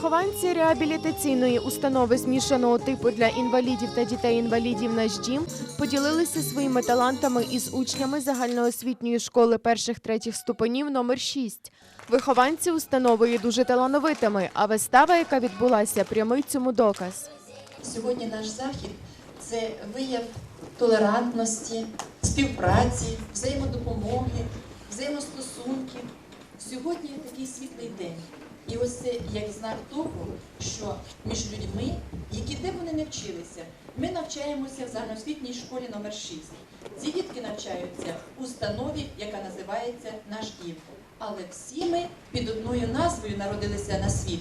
Вихованці реабілітаційної установи змішаного типу для інвалідів та дітей-інвалідів «Наш дім» поділилися своїми талантами із учнями загальноосвітньої школи перших-третіх ступенів номер 6. Вихованці установи дуже талановитими, а вистава, яка відбулася, прямий цьому доказ. Сьогодні наш захід це вияв толерантності, співпраці, взаємодопомоги, взаємостосунків. Сьогодні такий світлий день. І ось це як знак того, що між людьми, які де вони не вчилися, ми навчаємося в загальноосвітній школі номер 6. Ці дітки навчаються в установі, яка називається Наш дім. Але всі ми під одною назвою народилися на світ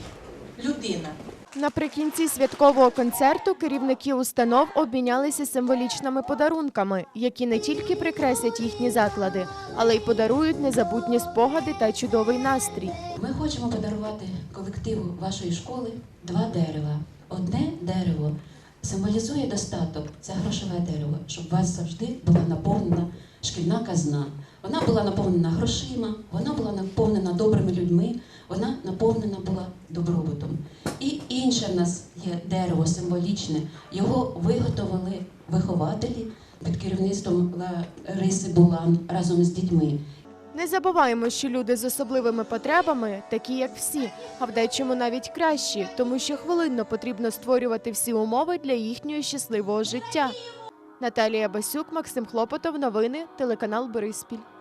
людина. Наприкінці святкового концерту керівники установ обмінялися символічними подарунками, які не тільки прикрасять їхні заклади, але й подарують незабутні спогади та чудовий настрій. Ми хочемо подарувати колективу вашої школи два дерева. Одне дерево символізує достаток, це грошове дерево, щоб у вас завжди була наповнена шкільна казна. Вона була наповнена грошима, вона була наповнена добрими людьми, вона наповнена була добробутом. Інше в нас є дерево символічне. Його виготовили вихователі під керівництвом Лариси Булан разом з дітьми. Не забуваємо, що люди з особливими потребами такі, як всі, а в дечому навіть кращі, тому що хвилинно потрібно створювати всі умови для їхнього щасливого життя. Наталія Басюк, Максим Хлопотов, новини, телеканал Бориспіль.